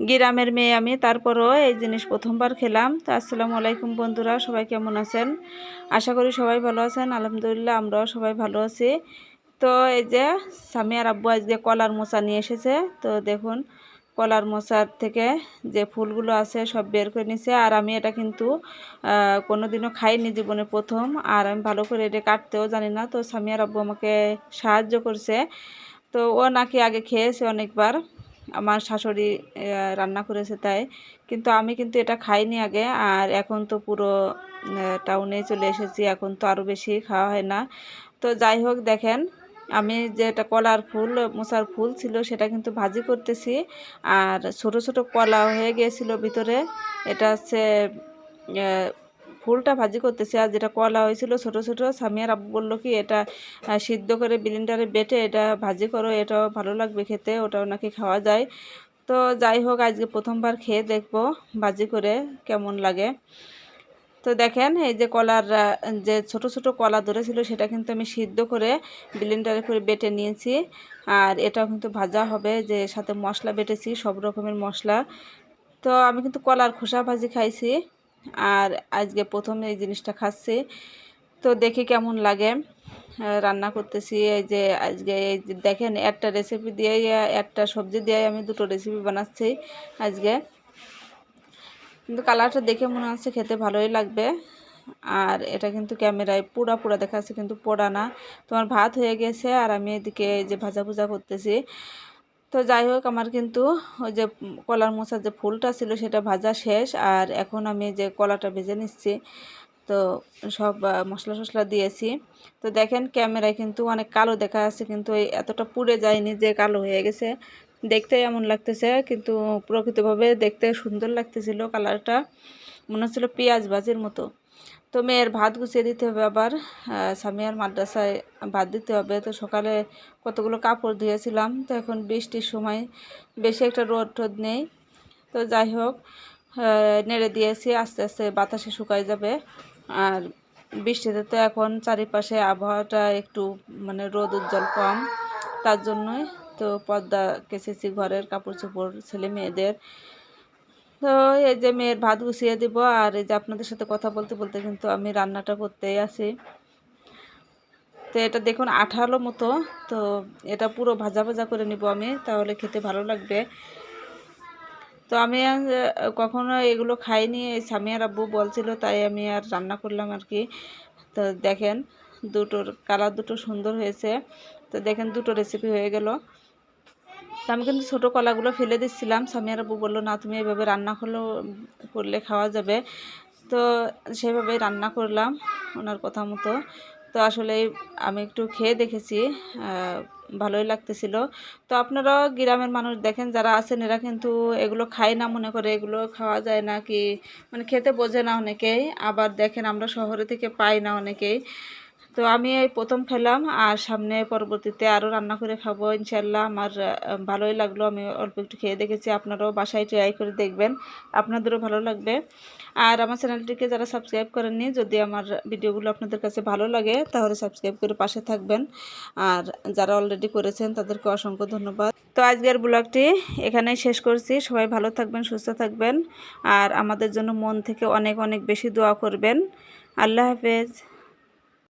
গ্রামের মেয়ে আমি, তারপরও এই জিনিস প্রথমবার খেলাম। তো আসসালামু আলাইকুম বন্ধুরা, সবাই কেমন আছেন? আশা করি সবাই ভালো আছেন, আলহামদুলিল্লাহ আমরাও সবাই ভালো আছি। তো এই যে স্বামী আর আব্বু আজকে কলার মোচা নিয়ে এসেছে। তো দেখুন, কলার মোচার থেকে যে ফুলগুলো আছে সব বের করে নিছে। আর আমি এটা কিন্তু কোনো দিনও খাইনি জীবনে প্রথম। আর আমি ভালো করে এটা কাটতেও জানি না। তো স্বামী আর আব্বু আমাকে সাহায্য করছে। তো ও নাকি আগে খেয়েছে অনেকবার। আমার শাশুড়ি রান্না করেছে তাই। কিন্তু আমি কিন্তু এটা খাইনি আগে। আর এখন তো পুরো টাউনে চলে এসেছি। এখন তো আরও বেশি খাওয়া হয় না। তো যাই হোক, দেখেন, আমি যেটা কলার ফুল মোচার ফুল ছিল সেটা কিন্তু ভাজি করতেছি। আর ছোট ছোট কলা হয়ে গিয়েছিল ভিতরে। এটা হচ্ছে ফুলটা ভাজি করতেছি। আর যেটা কলা হয়েছিল ছোট ছোট সামিয়ার আব্বু বলল কি, এটা সিদ্ধ করে বিলিন্ডারে বেটে এটা ভাজি করো, এটাও ভালো লাগবে খেতে, ওটাও নাকি খাওয়া যায়। তো যাই হোক, আজকে প্রথমবার খেয়ে দেখব ভাজি করে কেমন লাগে। তো দেখেন, এই যে কলার যে ছোট ছোট কলা ধরেছিল, সেটা কিন্তু আমি সিদ্ধ করে ব্লেন্ডারে করে বেটে নিয়েছি। আর এটাও কিন্তু ভাজা হবে, যে সাথে মশলা বেটেছি, সব রকমের মশলা। তো আমি কিন্তু কলার খোসা ভাজি খাইছি। আর আজকে প্রথম এই জিনিসটা খাচ্ছি। তো দেখি কেমন লাগে। রান্না করতেছি এই যে আজকে এই দেখেন, একটা রেসিপি দিয়ে একটা সবজি দিয়ে আমি দুটো রেসিপি বানাচ্ছি আজকে। কিন্তু কালারটা দেখে মনে হচ্ছে খেতে ভালোই লাগবে। আর এটা কিন্তু ক্যামেরায় পুরা পুরা দেখাচ্ছে, কিন্তু পোড়া না। তোমার ভাত হয়ে গেছে আর আমি এদিকে যে ভাজা ভুজা করতেছি। তো যাই হোক, আমার কিন্তু ওই যে কলার মোচার যে ফুলটা ছিল সেটা ভাজা শেষ, আর এখন আমি যে কলাটা ভেজে নিচ্ছি, তো সব মশলা টশলা দিয়েছি। তো দেখেন ক্যামেরায় কিন্তু অনেক কালো দেখা যাচ্ছে, কিন্তু এতটা পুড়ে যায়নি যে কালো হয়ে গেছে। দেখতে এমন লাগতেছে, কিন্তু প্রকৃতভাবে দেখতে সুন্দর লাগতেছিল কালারটা। মনে হচ্ছিল পেঁয়াজ ভাজির মতো। তো মেয়ের ভাত গুছিয়ে দিতে হবে আবার স্বামীর মাদ্রাসায় ভাত দিতে হবে। তো সকালে কতগুলো কাপড় ধুয়েছিলাম, তো এখন বৃষ্টির সময় বেশি একটা রোদ টোদ নেই। তো যাই হোক নেড়ে দিয়েছি, আস্তে আস্তে বাতাসে শুকাই যাবে। আর বৃষ্টিতে তো এখন চারিপাশে আবহাওয়াটা একটু মানে রোদ উজ্জ্বল কম, তার জন্যই তো পর্দা কেচেছি ঘরের কাপড় চোপড় ছেলে মেয়েদের। তো এই যে মেয়ের ভাত গুছিয়ে দিব আর এই যে আপনাদের সাথে কথা বলতে বলতে কিন্তু আমি রান্নাটা করতেই আছি। তো এটা দেখুন আঠালো মতো, তো এটা পুরো ভাজা ভাজা করে নিব আমি, তাহলে খেতে ভালো লাগবে। তো আমি কখনো এগুলো খাইনি স্বামী আর আব্বু বলছিল, তাই আমি আর রান্না করলাম আর কি। তো দেখেন দুটোর, কালার দুটো সুন্দর হয়েছে। তো দেখেন দুটো রেসিপি হয়ে গেল। তো আমি কিন্তু ছোটো কলাগুলো ফেলে দিচ্ছিলাম। স্বামীর আব্বু বলল, না, তুমি এভাবে রান্না করলেও, করলে খাওয়া যাবে। তো সেভাবে রান্না করলাম ওনার কথা মতো। তো আসলে আমি একটু খেয়ে দেখেছি ভালোই লাগতেছিল। তো আপনারাও গ্রামের মানুষ দেখেন, যারা আছেন এরা কিন্তু এগুলো খায় না, মনে করে এগুলো খাওয়া যায় না কি মানে খেতে বোঝে না অনেকেই। আবার দেখেন আমরা শহরে থেকে পাই না অনেকেই। তো আমি এই প্রথম খেলাম আর সামনে পরবর্তীতে আরও রান্না করে খাব ইনশাল্লাহ আমার ভালোই লাগল, আমি অল্প একটু খেয়ে দেখেছি, আপনারাও বাসায় ট্রাই করে দেখবেন, আপনাদেরও ভালো লাগবে। আর আমার চ্যানেলটিকে যারা সাবস্ক্রাইব করেননি, যদি আমার ভিডিওগুলো আপনাদের কাছে ভালো লাগে, তাহলে সাবস্ক্রাইব করে পাশে থাকবেন। আর যারা অলরেডি করেছেন, তাদেরকে অসংখ্য ধন্যবাদ। তো আজকের ব্লগটি এখানেই শেষ করছি, সবাই ভালো থাকবেন, সুস্থ থাকবেন। আর আমাদের জন্য মন থেকে অনেক অনেক বেশি দোয়া করবেন। আল্লাহ হাফেজ।